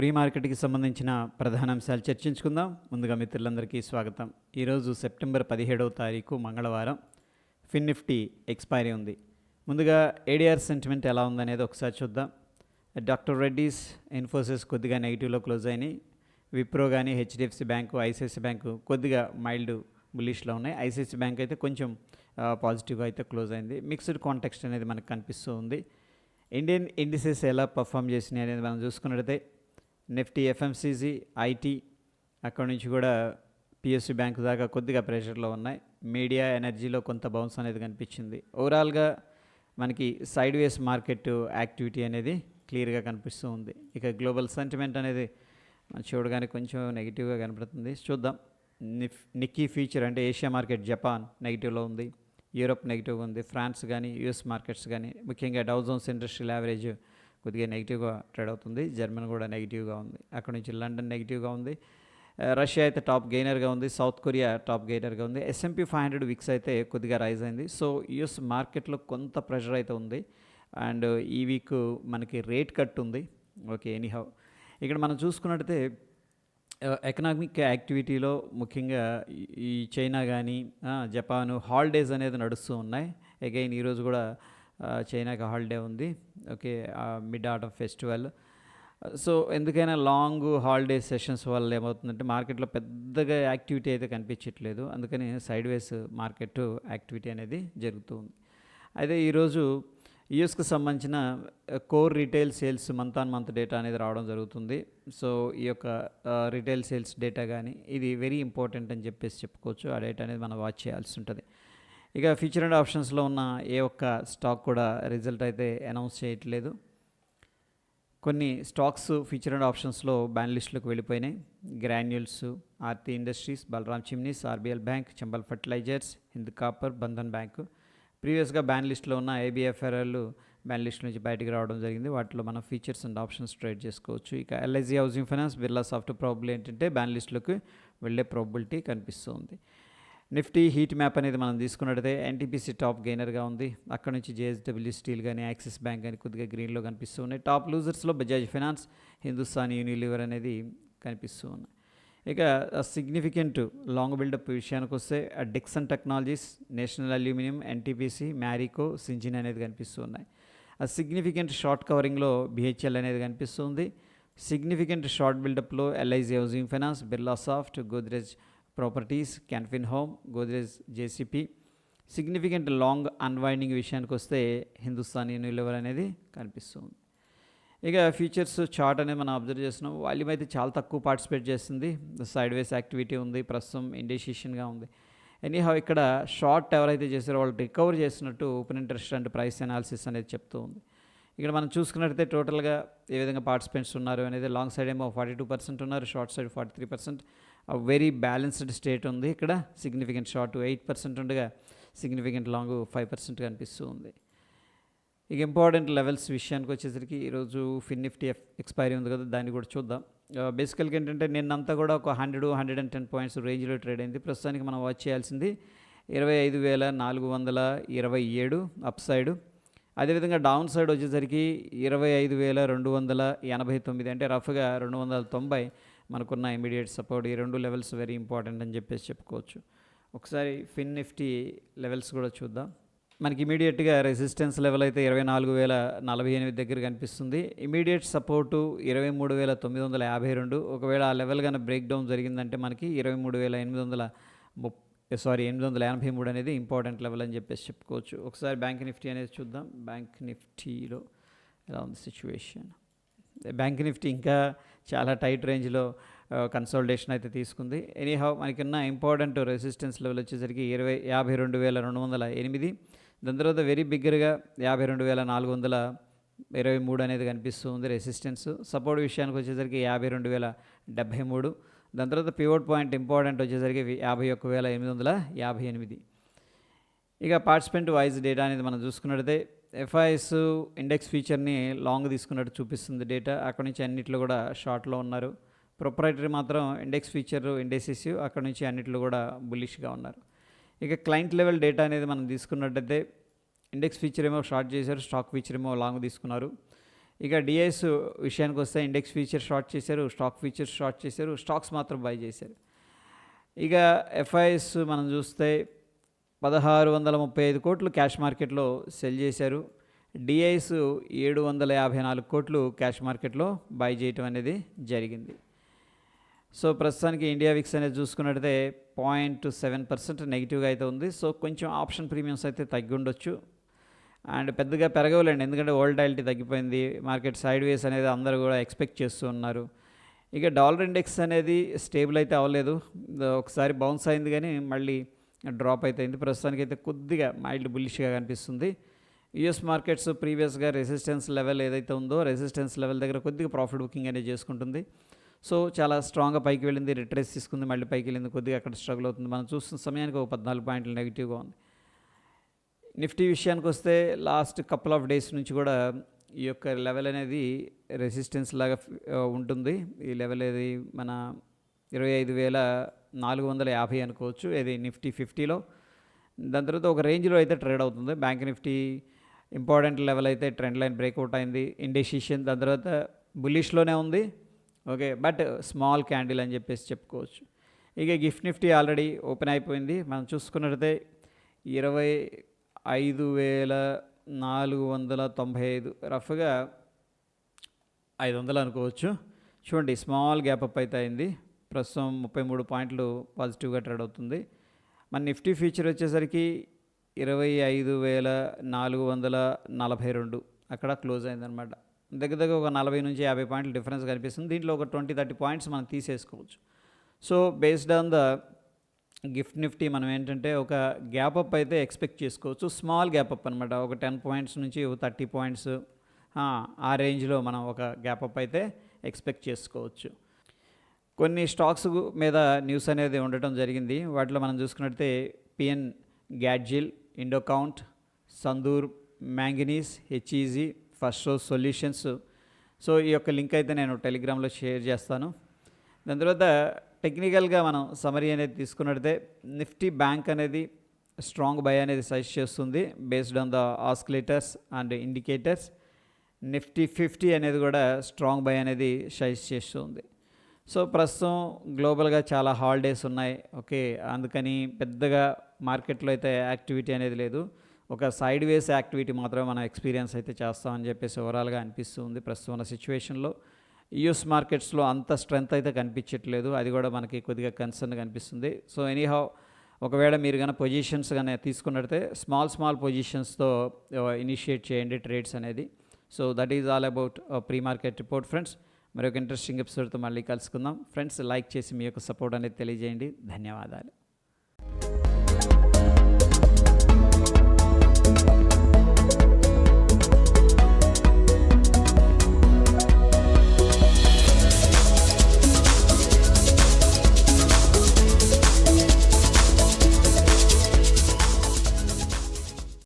Pre మార్కెట్కి సంబంధించిన ప్రధాన అంశాలు చర్చించుకుందాం. ముందుగా మిత్రులందరికీ స్వాగతం. ఈరోజు సెప్టెంబర్ పదిహేడవ తారీఖు మంగళవారం. ఫిన్ నిఫ్టీ ఎక్స్పైరీ ఉంది. ముందుగా ఏడిఆర్ సెంటిమెంట్ ఎలా ఉందనేది ఒకసారి చూద్దాం. డాక్టర్ రెడ్డీస్ ఇన్ఫోసిస్ కొద్దిగా నెగిటివ్లో క్లోజ్ అయినాయి. విప్రో కానీ హెచ్డిఎఫ్సి బ్యాంకు ఐసిఐసి బ్యాంకు కొద్దిగా మైల్డ్ బులిష్లో ఉన్నాయి. ఐసిఐసి బ్యాంక్ అయితే కొంచెం పాజిటివ్గా అయితే క్లోజ్ అయింది. మిక్స్డ్ కాంటెక్స్ట్ అనేది మనకు కనిపిస్తూ ఉంది. ఇండియన్ ఇండిసెస్ ఎలా పర్ఫామ్ చేసినాయి అనేది మనం చూసుకున్నట్టయితే నిఫ్టీ ఎఫ్ఎంసీజీ ఐటీ అక్కడ నుంచి కూడా పిఎస్సి బ్యాంకు దాకా కొద్దిగా ప్రెషర్లో ఉన్నాయి. మీడియా ఎనర్జీలో కొంత బౌన్స్ అనేది కనిపించింది. ఓవరాల్గా మనకి సైడ్ వేస్ మార్కెట్ యాక్టివిటీ అనేది క్లియర్గా కనిపిస్తూ ఉంది. ఇక గ్లోబల్ సెంటిమెంట్ అనేది మనం చూడగానే కొంచెం నెగిటివ్గా కనపడుతుంది. చూద్దాం. నిఫ్ నిక్కీ ఫీచర్ అంటే ఏషియా మార్కెట్ జపాన్ నెగిటివ్లో ఉంది. యూరోప్ నెగిటివ్గా ఉంది. ఫ్రాన్స్ కానీ యూఎస్ మార్కెట్స్ కానీ ముఖ్యంగా డౌజోన్స్ ఇండస్ట్రియల్ యావరేజ్ కొద్దిగా నెగిటివ్గా ట్రేడ్ అవుతుంది. జర్మన్ కూడా నెగిటివ్గా ఉంది. అక్కడ నుంచి లండన్ నెగిటివ్గా ఉంది. రష్యా అయితే టాప్ గెయినర్గా ఉంది. సౌత్ కొరియా టాప్ గెయినర్గా ఉంది. ఎస్ఎంపీ ఫైవ్ హండ్రెడ్ విక్స్ అయితే కొద్దిగా రైజ్ అయింది. సో యుఎస్ మార్కెట్లో కొంత ప్రెషర్ అయితే ఉంది. అండ్ ఈ వీక్ మనకి రేట్ కట్ ఉంది. Okay anyhow. ఇక్కడ మనం చూసుకున్నట్టయితే ఎకనామిక్ యాక్టివిటీలో ముఖ్యంగా ఈ- చైనా కానీ జపాను హాలిడేస్ అనేది నడుస్తూ ఉన్నాయి. అగైన్ ఈరోజు కూడా చైనాకి హాలిడే ఉంది. Okay mid autumn festival so ఎందుకైనా లాంగ్ హాలిడే సెషన్స్ వల్ల ఏమవుతుందంటే మార్కెట్లో పెద్దగా యాక్టివిటీ అయితే కనిపించట్లేదు. అందుకని సైడ్ వేస్ మార్కెట్ యాక్టివిటీ అనేది జరుగుతూ ఉంది. అయితే ఈరోజు యుఎస్కి సంబంధించిన core retail sales month on month data అనేది రావడం జరుగుతుంది. సో ఈ యొక్క రీటైల్ సేల్స్ డేటా కానీ ఇది వెరీ ఇంపార్టెంట్ అని చెప్పేసి చెప్పుకోవచ్చు. ఆ డేటా అనేది మనం వాచ్ చేయాల్సి ఉంటుంది. ఇక ఫ్యూచర్ అండ్ ఆప్షన్స్లో ఉన్న ఏ ఒక్క స్టాక్ కూడా రిజల్ట్ అయితే అనౌన్స్ చేయట్లేదు. కొన్ని స్టాక్స్ ఫీచర్ అండ్ ఆప్షన్స్లో బ్యాన్ లిస్టులకు వెళ్ళిపోయినాయి. Granules Aarti industries Balram chimneys RBL bank Chambal fertilisers Hind copper Bandhan bank ప్రీవియస్గా బ్యాన్ లిస్ట్లో ఉన్న ఏబిఎఫ్ఆర్ఎల్ బ్యాన్ లిస్ట్ నుంచి బయటకు రావడం జరిగింది. వాటిలో మనం ఫీచర్స్ అండ్ ఆప్షన్స్ ట్రేడ్ చేసుకోవచ్చు. ఇక LIC housing finance Birla soft probability ఏంటంటే బ్యాన్ లిస్టులకు వెళ్ళే ప్రాబిలిటీ కనిపిస్తుంది. నిఫ్టీ హీట్ మ్యాప్ అనేది మనం తీసుకున్నట్టయితే ఎన్టీపీసీ టాప్ గెయినర్గా ఉంది. అక్కడ నుంచి జేఎస్డబ్ల్యూ స్టీల్ కానీ యాక్సిస్ బ్యాంక్ కానీ కొద్దిగా గ్రీన్లో కనిపిస్తూ ఉన్నాయి. టాప్ లూజర్స్లో బజాజ్ ఫైనాన్స్ హిందుస్థాన్ యూనిలివర్ అనేది కనిపిస్తూ ఉన్నాయి. ఇక సిగ్నిఫికెంట్ లాంగ్ బిల్డప్ విషయానికి వస్తే Dixon technologies national aluminium NTPC Marico Syngene అనేది కనిపిస్తూ ఉన్నాయి. ఆ సిగ్నిఫికెంట్ షార్ట్ కవరింగ్లో బిహెచ్ఎల్ అనేది కనిపిస్తుంది significant short బిల్డప్లో LIC housing finance Birla soft Godrej properties Canfin home Godrej JCP. Significant long unwinding విషయానికి వస్తే హిందుస్థానీ యూనిలివర్ అనేది కనిపిస్తుంది. ఇక ఫీచర్స్ చార్ట్ అనేది మనం అబ్జర్వ్ చేస్తున్నాం. వాల్యూమ్ అయితే చాలా తక్కువ పార్టిసిపేట్ చేస్తుంది. సైడ్ వేస్ యాక్టివిటీ ఉంది. ప్రస్తుతం ఇండెసిషన్గా ఉంది. ఎనీహౌ ఇక్కడ షార్ట్ ఎవరైతే చేశారో. వాళ్ళు రికవర్ చేసినట్టు open interest and price analysis అనేది చెప్తూ ఉంది. ఇక్కడ మనం చూసుకున్నట్టయితే టోటల్గా ఏ విధంగా పార్టిసిపెంట్స్ ఉన్నారు అనేది లాంగ్ సైడ్ ఏమో ఫార్టీ టూ పర్సెంట్ ఉన్నారు. Short side forty three percent very balanced state ఉంది ఇక్కడ. సిగ్నిఫికెంట్ షార్ట్ ఎయిట్ పర్సెంట్ ఉండగా సిగ్నిఫికెంట్ లాంగ్ ఫైవ్ పర్సెంట్ కనిపిస్తూ ఉంది. ఇక ఇంపార్టెంట్ లెవెల్స్ విషయానికి వచ్చేసరికి ఈరోజు ఫిన్ నిఫ్టీ ఎఫ్ ఎక్స్పైరీ ఉంది కదా దాన్ని కూడా చూద్దాం. Uh, బేసికల్గా ఏంటంటే నిన్నంతా కూడా ఒక hundred hundred and ten points రేంజ్లో ట్రేడ్ అయింది. ప్రస్తుతానికి మనం వాచ్ చేయాల్సింది ఇరవై ఐదు వేల నాలుగు వందల ఇరవై ఏడు అప్ సైడ్ అదేవిధంగా డౌన్ సైడ్ వచ్చేసరికి ఇరవై ఐదు వేల రెండు వందల ఎనభై తొమ్మిది అంటే రఫ్గా రెండు వందల తొంభై మనకున్న ఇమీడియట్ సపోర్ట్ ఈ రెండు లెవెల్స్ వెరీ ఇంపార్టెంట్ అని చెప్పేసి చెప్పుకోవచ్చు. ఒకసారి ఫిన్ నిఫ్టీ లెవెల్స్ కూడా చూద్దాం. మనకి ఇమీడియట్గా రెసిస్టెన్స్ లెవెల్ అయితే ఇరవై నాలుగు వేల నలభై ఎనిమిది దగ్గర కనిపిస్తుంది. ఇమీడియట్ సపోర్టు ఇరవై మూడు వేల తొమ్మిది వందల యాభై రెండు. ఒకవేళ ఆ లెవెల్ కన్నా బ్రేక్ డౌన్ జరిగిందంటే మనకి ఇరవై మూడు వేల ఎనిమిది వందల ముప్ సారీ ఎనిమిది వందల ఎనభై మూడు అనేది ఇంపార్టెంట్ లెవెల్ అని చెప్పేసి చెప్పుకోవచ్చు. ఒకసారి బ్యాంక్ నిఫ్టీ అనేది చూద్దాం. బ్యాంక్ నిఫ్టీలో ఎలా ఉంది సిచ్యువేషన్ బ్యాంక్ నిఫ్టీ ఇంకా చాలా టైట్ రేంజ్లో కన్సల్టేషన్ అయితే తీసుకుంది. ఎనీహౌ మనకున్న ఇంపార్టెంట్ రెసిస్టెన్స్ లెవెల్ వచ్చేసరికి ఇరవై యాభై రెండు వేల రెండు వందల ఎనిమిది. దాని తర్వాత వెరీ బిగ్గరగా యాభై రెండు వేల నాలుగు వందల ఇరవై మూడు అనేది కనిపిస్తుంది రెసిస్టెన్స్ సపోర్ట్ విషయానికి వచ్చేసరికి యాభై రెండు వేల డెబ్భై మూడు. దాని తర్వాత పివోట్ పాయింట్ ఇంపార్టెంట్ వచ్చేసరికి యాభై ఒక్క వేల ఎనిమిది వందల యాభై ఎనిమిది. ఇక పార్టిసిపెంట్ వైజ్ డేటా అనేది మనం చూసుకున్నట్టయితే ఎఫ్ఐఎస్ ఇండెక్స్ ఫీచర్ని లాంగ్ తీసుకున్నట్టు చూపిస్తుంది డేటా అక్కడ నుంచి అన్నిట్లో కూడా షార్ట్లో ఉన్నారు. ప్రొపరైటరీ మాత్రం ఇండెక్స్ ఫీచర్ ఇండెసిస్ అక్కడ నుంచి అన్నిట్లో కూడా బులిష్గా ఉన్నారు. ఇక క్లయింట్ లెవెల్ డేటా అనేది మనం తీసుకున్నట్టయితే ఇండెక్స్ ఫీచర్ ఏమో షార్ట్ చేశారు స్టాక్ ఫీచర్ ఏమో లాంగ్ తీసుకున్నారు. ఇక డిఐఎస్ విషయానికి వస్తే ఇండెక్స్ ఫీచర్ షార్ట్ చేశారు స్టాక్ ఫీచర్స్ షార్ట్ చేశారు స్టాక్స్ మాత్రం బై చేశారు. ఇక ఎఫ్ఐఎస్ మనం చూస్తే పదహారు వందల ముప్పై ఐదు కోట్లు క్యాష్ మార్కెట్లో సెల్ చేశారు. డిఐస్ ఏడు వందల యాభై నాలుగు కోట్లు క్యాష్ మార్కెట్లో బై చేయటం అనేది జరిగింది. సో ప్రస్తుతానికి ఇండియా విక్స్ అనేది చూసుకున్నట్టయితే పాయింట్ సెవెన్ పర్సెంట్ నెగిటివ్గా అయితే ఉంది. సో కొంచెం ఆప్షన్ ప్రీమియమ్స్ అయితే తగ్గి ఉండొచ్చు అండ్ పెద్దగా పెరగవలేండి. ఎందుకంటే వోల్టాలిటీ తగ్గిపోయింది. మార్కెట్ సైడ్ వేస్ అనేది అందరూ కూడా ఎక్స్పెక్ట్ చేస్తూ ఉన్నారు. ఇక డాలర్ ఇండెక్స్ అనేది స్టేబుల్ అయితే అవ్వలేదు. ఒకసారి బౌన్స్ అయింది కానీ మళ్ళీ డ్రాప్ అయితే అయింది ప్రస్తుతానికి అయితే కొద్దిగా మైల్డ్ బుల్లిష్గా కనిపిస్తుంది. యుఎస్ మార్కెట్స్ ప్రీవియస్గా రెసిస్టెన్స్ లెవెల్ ఏదైతే ఉందో రెసిస్టెన్స్ లెవెల్ దగ్గర కొద్దిగా ప్రాఫిట్ బుకింగ్ అనేది చేసుకుంటుంది. సో చాలా స్ట్రాంగ్గా పైకి వెళ్ళింది రిట్రేస్ తీసుకుంది మళ్ళీ పైకి వెళ్ళింది కొద్దిగా అక్కడ స్ట్రగుల్ అవుతుంది. మనం చూస్తున్న సమయానికి ఒక పద్నాలుగు పాయింట్లు నెగిటివ్గా ఉంది. నిఫ్టీ విషయానికి వస్తే లాస్ట్ కపుల్ ఆఫ్ డేస్ నుంచి కూడా ఈ యొక్క లెవెల్ అనేది రెసిస్టెన్స్ లాగా ఉంటుంది. ఈ లెవెల్ అనేది మన ఇరవై ఐదు వేల నాలుగు వందల యాభై అనుకోవచ్చు. ఇది నిఫ్టీ ఫిఫ్టీలో. దాని తర్వాత ఒక రేంజ్లో అయితే ట్రేడ్ అవుతుంది. బ్యాంక్ నిఫ్టీ ఇంపార్టెంట్ లెవెల్ అయితే ట్రెండ్ లైన్ బ్రేక్అవుట్ అయింది. ఇండెసిషన్ దాని తర్వాత బుల్లిష్లోనే ఉంది. ఓకే బట్ స్మాల్ క్యాండిల్ అని చెప్పేసి చెప్పుకోవచ్చు. ఇక గిఫ్ట్ నిఫ్టీ ఆల్రెడీ ఓపెన్ అయిపోయింది. మనం చూసుకున్నట్టయితే ఇరవై ఐదు వేల నాలుగు వందల తొంభై ఐదు రఫ్గా ఐదు వందలు అనుకోవచ్చు. చూడండి స్మాల్ గ్యాప్ అప్ అయితే అయింది. ప్రస్తుతం ముప్పై మూడు పాయింట్లు పాజిటివ్గా ట్రేడ్ అవుతుంది. మన నిఫ్టీ ఫ్యూచర్ వచ్చేసరికి ఇరవై ఐదు వేల నాలుగు వందల నలభై రెండు అక్కడ క్లోజ్ అయిందనమాట దగ్గర దగ్గర ఒక నలభై నుంచి యాభై పాయింట్లు డిఫరెన్స్ కనిపిస్తుంది. దీంట్లో ఒక ట్వంటీ థర్టీ పాయింట్స్ మనం తీసేసుకోవచ్చు. So based on the GIFT nifty మనం ఏంటంటే ఒక గ్యాప్ అప్ అయితే ఎక్స్పెక్ట్ చేసుకోవచ్చు. స్మాల్ గ్యాప్ అప్ అనమాట ఒక టెన్ పాయింట్స్ నుంచి థర్టీ పాయింట్స్ ఆ రేంజ్లో మనం ఒక గ్యాప్ అప్ అయితే ఎక్స్పెక్ట్ చేసుకోవచ్చు. కొన్ని స్టాక్స్ మీద న్యూస్ అనేది ఉండటం జరిగింది. వాటిలో మనం చూసుకున్నట్టే PN Gadgil Indocount Sandur manganese HEG first show solutions. So ఈ యొక్క లింక్ అయితే నేను టెలిగ్రామ్లో షేర్ చేస్తాను. దాని తర్వాత టెక్నికల్గా మనం సమరీ అనేది తీసుకున్నట్టయితే నిఫ్టీ బ్యాంక్ అనేది స్ట్రాంగ్ బై అనేది సజెస్ట్ చేస్తుంది based on the oscillators and indicators. Nifty fifty అనేది కూడా స్ట్రాంగ్ బై అనేది సజెస్ట్ చేస్తుంది. సో ప్రస్తుతం గ్లోబల్గా చాలా హాలిడేస్ ఉన్నాయి. ఓకే అందుకని పెద్దగా మార్కెట్లో అయితే యాక్టివిటీ అనేది లేదు. ఒక సైడ్ వేస్ యాక్టివిటీ మాత్రమే మనం ఎక్స్పీరియన్స్ అయితే చేస్తామని చెప్పేసి ఓవరాల్గా అనిపిస్తుంది ప్రస్తుతం ఉన్న సిచ్యువేషన్లో. యూఎస్ మార్కెట్స్లో అంత స్ట్రెంగ్త్ అయితే కనిపించట్లేదు. అది కూడా మనకి కొద్దిగా కన్సర్న్ కనిపిస్తుంది. సో ఎనీహౌ ఒకవేళ మీరు కనుక పొజిషన్స్ కానీ తీసుకున్నట్టే స్మాల్ స్మాల్ పొజిషన్స్తో ఇనిషియేట్ చేయండి ట్రేడ్స్ అనేది. So that is all about pre market report friends. మరొక ఇంట్రెస్టింగ్ ఎపిసోడ్తో మళ్ళీ కలుసుకుందాం. ఫ్రెండ్స్ లైక్ చేసి మీ యొక్క సపోర్ట్ అనేది తెలియజేయండి. ధన్యవాదాలు.